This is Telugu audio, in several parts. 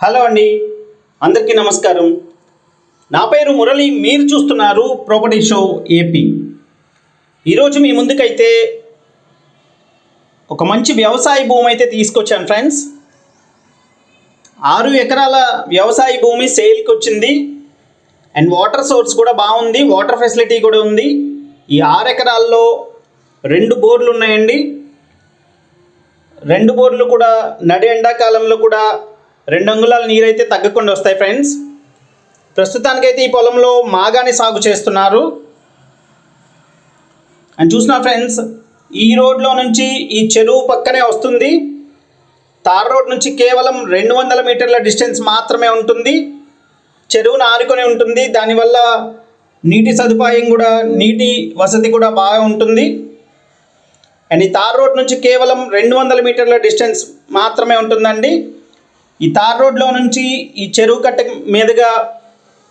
హలో అండి. అందరికీ నమస్కారం. నా పేరు మురళి మీరు చూస్తున్నారు ప్రాపర్టీ షో ఏపీ ఈరోజు మీ ముందుకైతే ఒక మంచి వ్యవసాయ భూమి అయితే తీసుకొచ్చాను ఫ్రెండ్స్ ఆరు ఎకరాల వ్యవసాయ భూమి సేల్కి వచ్చింది. అండ్ వాటర్ సోర్స్ కూడా బాగుంది వాటర్ ఫెసిలిటీ కూడా ఉంది. ఈ ఆరు ఎకరాల్లో రెండు బోర్లు ఉన్నాయండి. రెండు బోర్లు కూడా నడి ఎండాకాలంలో కూడా రెండు అంగుళాల నీరైతే తగ్గకుండా వస్తాయి ఫ్రెండ్స్. ప్రస్తుతానికైతే ఈ పొలంలో మాగాని సాగు చేస్తున్నారు. అండ్ చూసిన ఫ్రెండ్స్ ఈ రోడ్లో నుంచి ఈ చెరువు పక్కనే వస్తుంది. తార్ రోడ్ నుంచి కేవలం రెండు వందల మీటర్ల డిస్టెన్స్ మాత్రమే ఉంటుంది. చెరువును ఆనుకొని ఉంటుంది. దానివల్ల నీటి సదుపాయం కూడా నీటి వసతి కూడా బాగా ఉంటుంది. అండ్ ఈ తార్ రోడ్ నుంచి కేవలం రెండు వందల మీటర్ల డిస్టెన్స్ మాత్రమే ఉంటుందండి. ఈ తార్ రోడ్లో నుంచి ఈ చెరువు కట్ట మీదుగా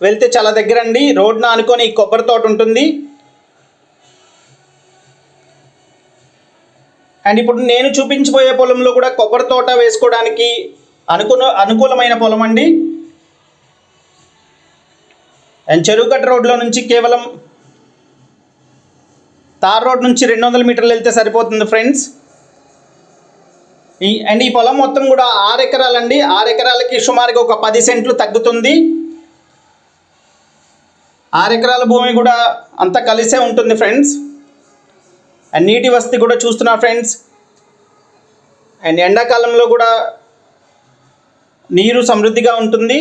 వెళ్తే చాలా దగ్గర అండి రోడ్ను అనుకొని ఈ కొబ్బరి తోట ఉంటుంది. అండ్ ఇప్పుడు నేను చూపించబోయే పొలంలో కూడా కొబ్బరి తోట వేసుకోవడానికి అనుకున్న అనుకూలమైన పొలం అండి. అండ్ చెరువు కట్ట రోడ్లో నుంచి కేవలం తార్ రోడ్ నుంచి రెండు వందల మీటర్లు వెళ్తే సరిపోతుంది ఫ్రెండ్స్. ఈ అండ్ ఈ పొలం మొత్తం కూడా ఆరు ఎకరాలండి. ఆరు ఎకరాలకి సుమారుగా ఒక పది సెంట్లు తగ్గుతుంది. ఆరు ఎకరాల భూమి కూడా అంతా కలిసే ఉంటుంది ఫ్రెండ్స్. అండ్ నీటి వసతి కూడా చూస్తున్నా ఫ్రెండ్స్. అండ్ ఎండాకాలంలో కూడా నీరు సమృద్ధిగా ఉంటుంది.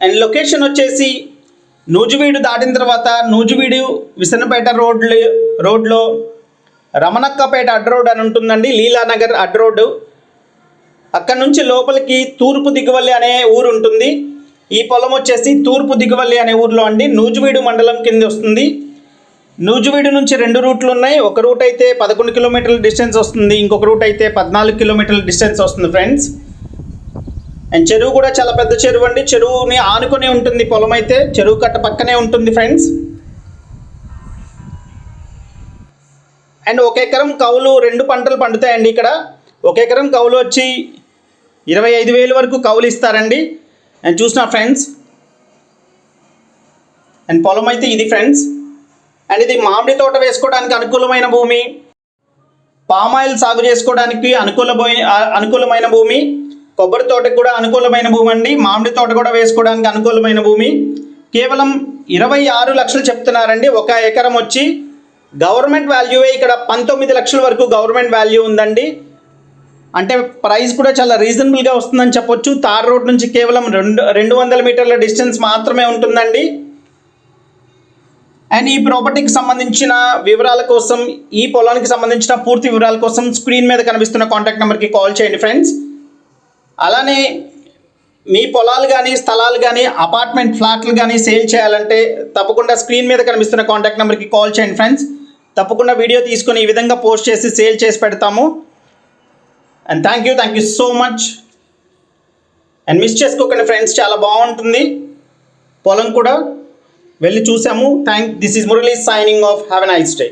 అండ్ లొకేషన్ వచ్చేసి నూజువీడు దాటిన తర్వాత నూజువీడు విసనపేట రోడ్లు రోడ్లో రమణక్కపేట అడ్ రోడ్ అని ఉంటుందండి. లీలానగర్ అడ్ రోడ్డు అక్కడ నుంచి లోపలికి తూర్పు దిగువల్లి అనే ఊరు ఉంటుంది. ఈ పొలం వచ్చేసి తూర్పు దిగువల్లి అనే ఊర్లో అండి. నూజువీడు మండలం కింద వస్తుంది. నూజువీడు నుంచి రెండు రూట్లు ఉన్నాయి. ఒక రూట్ అయితే పదకొండు కిలోమీటర్ల డిస్టెన్స్ వస్తుంది. ఇంకొక రూట్ అయితే పద్నాలుగు కిలోమీటర్ల డిస్టెన్స్ వస్తుంది ఫ్రెండ్స్. అండ్ చెరువు కూడా చాలా పెద్ద చెరువు అండి. చెరువుని ఆనుకొని ఉంటుంది పొలం అయితే. చెరువు కట్ట పక్కనే ఉంటుంది ఫ్రెండ్స్. అండ్ ఒక ఎకరం కౌలు రెండు పంటలు పండుతాయండి ఇక్కడ. ఒక ఎకరం కౌలు వచ్చి ఇరవై ఐదు వేలు వరకు కౌలు ఇస్తారండి. అండ్ చూసిన ఫ్రెండ్స్ అండ్ పొలం అయితే ఇది ఫ్రెండ్స్ అండ్ ఇది మామిడి తోట వేసుకోవడానికి అనుకూలమైన భూమి. పామాయిల్ సాగు చేసుకోవడానికి అనుకూలమైన అనుకూలమైన భూమి. కొబ్బరి తోటకు కూడా అనుకూలమైన భూమి అండి. మామిడి తోట కూడా వేసుకోవడానికి అనుకూలమైన భూమి. కేవలం ఇరవై ఆరు లక్షలు చెప్తున్నారండి. ఒక ఎకరం వచ్చి గవర్నమెంట్ వాల్యూవే ఇక్కడ పంతొమ్మిది లక్షల వరకు గవర్నమెంట్ వాల్యూ ఉందండి. అంటే ప్రైస్ కూడా చాలా రీజనబుల్గా వస్తుందని చెప్పొచ్చు. తార్ రోడ్ నుంచి కేవలం రెండు రెండు వందల మీటర్ల డిస్టెన్స్ మాత్రమే ఉంటుందండి. అండ్ ఈ ప్రాపర్టీకి సంబంధించిన వివరాల కోసం ఈ పొలానికి సంబంధించిన పూర్తి వివరాల కోసం స్క్రీన్ మీద కనిపిస్తున్న కాంటాక్ట్ నెంబర్కి కాల్ చేయండి ఫ్రెండ్స్. అలానే మీ పొలాలు కానీ స్థలాలు కానీ అపార్ట్మెంట్ ఫ్లాట్లు కానీ సేల్ చేయాలంటే తప్పకుండా స్క్రీన్ మీద కనిపిస్తున్న కాంటాక్ట్ నెంబర్కి కాల్ చేయండి ఫ్రెండ్స్. తప్పకుండా వీడియో తీసుకొని ఈ విధంగా పోస్ట్ చేసి సేల్ చేసి పెడతాము. And thank you thank you so much and miss చేసుకోకండి ఫ్రెండ్స్ చాలా బాగుంటుంది. పొలం కూడా వెళ్ళి చూసాము. Thank this is Murali signing off have a nice day